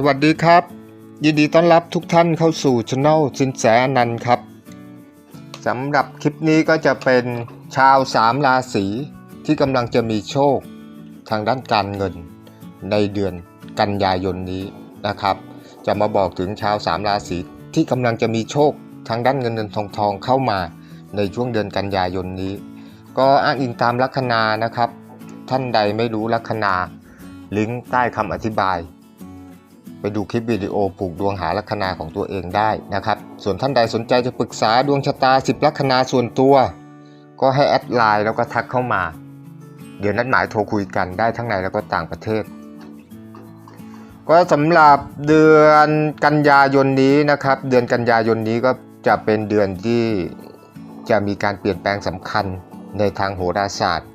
สวัสดีครับ ยินดีต้อนรับทุกท่านเข้าสู่ช anel สินแสอนันต์ครับสำหรับคลิปนี้ก็จะเป็นชาวสามราศีที่กำลังจะมีโชคทางด้านการเงินในเดือนกันยายนนี้นะครับ จะมาบอกถึงชาวสามราศีที่กำลังจะมีโชคทางด้านเงินเงินทองทองเข้ามาในช่วงเดือนกันยายนนี้ ก็อ้างอิงตามลัคนานะครับ ท่านใดไม่รู้ลัคนาลิงก์ใต้คำอธิบาย ไปดูคลิปวิดีโอผูกดวงหาลัคนาของตัวเองได้นะครับ ส่วนท่านใดสนใจจะปรึกษาดวงชะตา 10 ลัคนาส่วนตัว ก็ให้แอดไลน์แล้วก็ทักเข้ามา เดี๋ยวนัดหมายโทรคุยกันได้ทั้งในแล้วก็ต่างประเทศ ก็สำหรับเดือนกันยายนนี้นะครับ เดือนกันยายนนี้ก็จะเป็นเดือนที่จะมีการเปลี่ยนแปลงสำคัญในทางโหราศาสตร์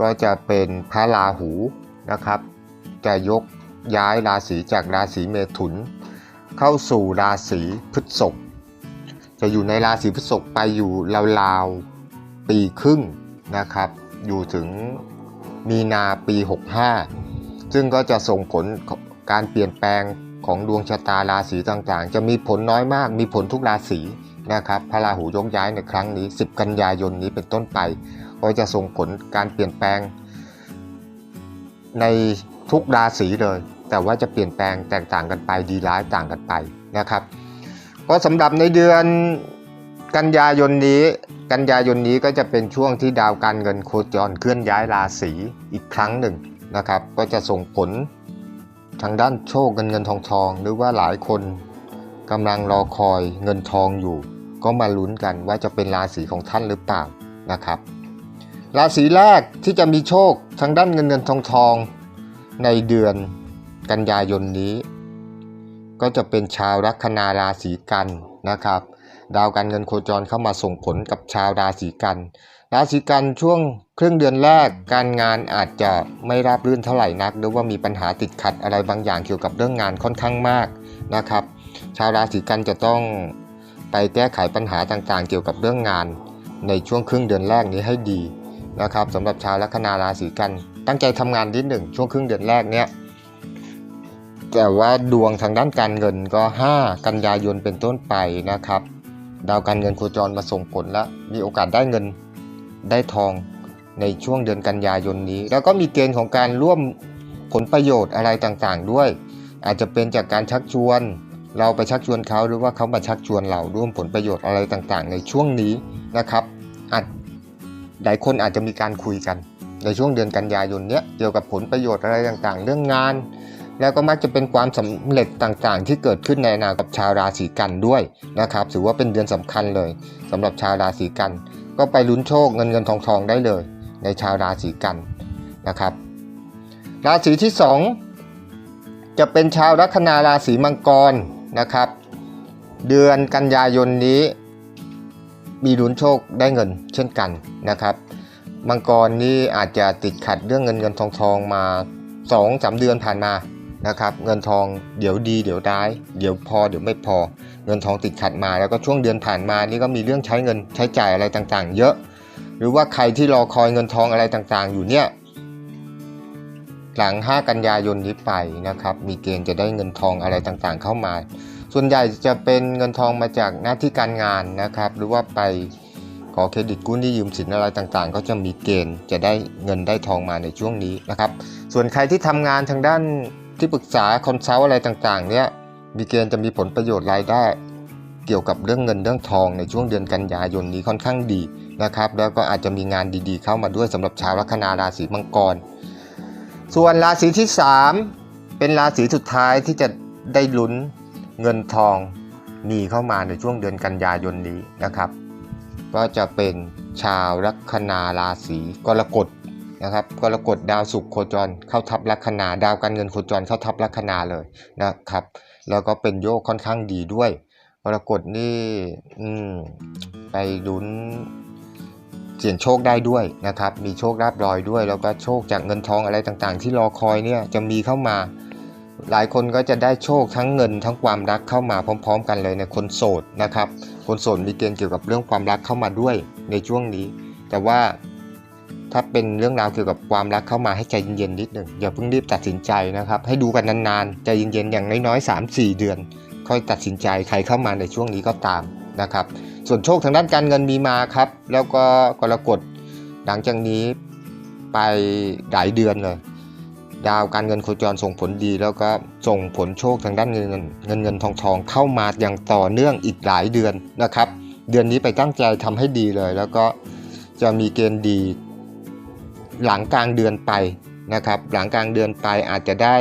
ก็จะเป็นพระราหูนะครับ จะยก ย้ายราศีจากราศีเมถุน เข้าสู่ราศีพฤษภจะอยู่ในราศีพฤษภไปอยู่ราวๆปีครึ่งนะครับ อยู่ถึงมีนาปี 65 ซึ่งก็จะส่งผลการเปลี่ยนแปลงของดวงชะตาราศีต่างๆ จะมีผลน้อยมาก มีผลทุกราศีนะครับ พระราหูยกย้ายในครั้งนี้ 10 กันยายนนี้เป็นต้นไป ก็จะส่งผลการเปลี่ยนแปลงใน ทุกราศีเลย แต่ว่าจะเปลี่ยนแปลงแตกต่างกันไปดีร้ายต่างกันไปนะครับก็สำหรับในเดือนกันยายนนี้ กันยายนนี้ก็จะเป็นช่วงที่ดาวการเงินโคจรเคลื่อนย้ายราศีอีกครั้งหนึ่งนะครับ ก็จะส่งผลทางด้านโชคเงินเงินทองทอง หรือว่าหลายคนกำลังรอคอยเงินทองอยู่ ก็มาลุ้นกันว่าจะเป็นราศีของท่านหรือเปล่านะครับ ราศีแรกที่จะมีโชคทางด้านเงินเงินทองทอง ในเดือนกันยายนนี้ ก็จะเป็นชาวลัคนาราศีกันนะครับ ดาวการเงินโคจรเข้ามาส่งผลกับชาวราศีกัน ราศีกันช่วงครึ่งเดือนแรกการงานอาจจะไม่ราบรื่นเท่าไหร่นักหรือว่ามีปัญหาติดขัดอะไรบางอย่างเกี่ยวกับเรื่องงานค่อนข้างมากนะครับ ชาวราศีกันจะต้องไปแก้ไขปัญหาต่างๆ เกี่ยวกับเรื่องงานในช่วงครึ่งเดือนแรกนี้ให้ดีนะครับสำหรับชาวลัคนาราศีกัน ตั้งใจทำงานนิดหนึ่งช่วงครึ่งเดือนแรกเนี้ยแต่ว่าดวงทางด้านการเงินก็ 5 กันยายนเป็นต้นไปนะครับ ดาวการเงินโคจรมาส่งผลแล้วมีโอกาสได้เงินได้ทองในช่วงเดือนกันยายนนี้ แล้วก็มีเกณฑ์ของการร่วมผลประโยชน์อะไรต่างๆ ด้วย อาจจะเป็นจากการชักชวน เราไปชักชวนเขาหรือว่าเขามาชักชวนเราร่วมผลประโยชน์อะไรต่างๆ ในช่วงนี้นะครับอาจหลายคนอาจจะมีการคุยกัน ในช่วงเดือนกันยายนเนี้ยเกี่ยวกับผลประโยชน์อะไรต่างๆ เรื่องงาน แล้วก็มักจะเป็นความสำเร็จต่างๆ ที่เกิดขึ้นในอนาคตกับชาวราศีกันด้วยนะครับถือว่าเป็นเดือนสำคัญเลยสำหรับชาวราศีกัน ก็ไปลุ้นโชคเงินเงินทองทองได้เลย ในชาวราศีกันนะครับ ราศีที่ 2 จะเป็นชาวลัคนาราศีมังกรนะครับ เดือนกันยายนนี้มีลุ้นโชคได้เงินเช่นกันนะครับ มังกรนี่อาจจะติดขัดเรื่องเงินเงินทองทองมา2อสเดือนผ่านมานะครับ เงินทองเดี๋ยวดีเดี๋ยวได้าย เดี๋ยวพอเดี๋ยวไม่พอ เงินทองติดขัดมาแล้วก็ช่วงเดือนผ่านมานี่ก็มีเรื่องใช้เงินใช้จ่ายอะไรต่างๆ เยอะ หรือว่าใครที่รอคอยเงินทองอะไรต่างๆ อยู่เนี่ยหลัง 5 กันยายนนี้ไปนะครับ มีเกณฑ์จะได้เงินทองอะไรต่างๆ เข้ามา ส่วนใหญ่จะเป็นเงินทองมาจากหน้าที่การงานนะครับ หรือว่าไป ขอเครดิตกู้หนี้ยืมสินอะไรต่างๆ ก็จะมีเกณฑ์จะได้เงินได้ทองมาในช่วงนี้นะครับ ส่วนใครที่ทำงานทางด้านที่ปรึกษาคอนซัลท์อะไรต่างๆ เนี่ยมีเกณฑ์จะมีผลประโยชน์รายได้ เกี่ยวกับเรื่องเงินเรื่องทองในช่วงเดือนกันยายนนี้ค่อนข้างดีนะครับ แล้วก็อาจจะมีงานดีๆ เข้ามาด้วยสำหรับชาวลัคนาราศีมังกร ส่วนราศีที่ 3 เป็นราศีสุดท้ายที่จะได้ลุ้นเงินทองมีเข้ามาในช่วงเดือนกันยายนนี้นะครับ ก็จะเป็นชาวลัคนาราศีกรกฎนะครับกรกฎดาวศุกร์โคจรเข้าทับลัคนาดาวการเงินโคจรเข้าทับลัคนาเลยนะครับแล้วก็เป็นโยกค่อนข้างดีด้วยกรกฎนี่ไปลุ้นเสี่ยงโชคได้ด้วยนะครับ มีโชคราบรอยด้วย แล้วก็โชคจากเงินทองอะไรต่างๆ ที่รอคอยเนี่ยจะมีเข้ามา หลายคนก็จะได้โชคทั้งเงินทั้งความรักเข้ามาพร้อม ๆ กันเลยในคนโสดนะครับ คนโสดมีเกณฑ์เกี่ยวกับเรื่องความรักเข้ามาด้วยในช่วงนี้ แต่ว่าถ้าเป็นเรื่องราวเกี่ยวกับความรักเข้ามาให้ใจเย็นๆนิดหนึ่งอย่าเพิ่งรีบตัดสินใจนะครับ ให้ดูกันนานๆใจเย็นๆอย่างน้อยๆ 3-4 เดือน ค่อยตัดสินใจใครเข้ามาในช่วงนี้ก็ตามนะครับ ส่วนโชคทางด้านการเงินมีมาครับ แล้วก็กรกฎหลังจากนี้ไปหลายเดือนเลย ดาวการเงินโคจรส่งผลดี แล้วก็ส่งผลโชคทางด้านเงินเงินเงินเงินทองทองเข้ามาอย่างต่อเนื่องอีกหลายเดือนนะครับ เดือนนี้ไปตั้งใจทำให้ดีเลย แล้วก็จะมีเกณฑ์ดีหลังกลางเดือนไปนะครับ หลังกลางเดือนไปอาจจะได้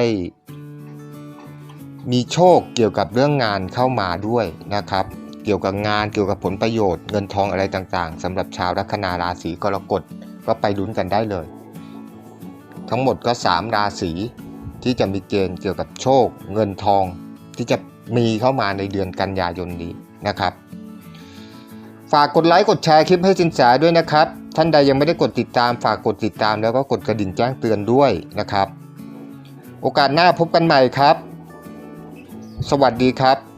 มีโชคเกี่ยวกับเรื่องงานเข้ามาด้วยนะครับ เกี่ยวกับงานเกี่ยวกับผลประโยชน์เงินทองอะไรต่างๆสำหรับชาวลัคนาราศีกรกฎก็ไปลุ้นกันได้เลย ทั้งหมดก็ 3 ราศีที่จะมีเกณฑ์เกี่ยวกับโชค เงินทอง ที่จะมีเข้ามาในเดือนกันยายนนี้นะครับ ฝากกดไลค์กดแชร์คลิปให้สินแสด้วยนะครับ ท่านใดยังไม่ได้กดติดตามฝากกดติดตามแล้วก็กดกระดิ่งแจ้งเตือนด้วยนะครับ โอกาสหน้าพบกันใหม่ครับ สวัสดีครับ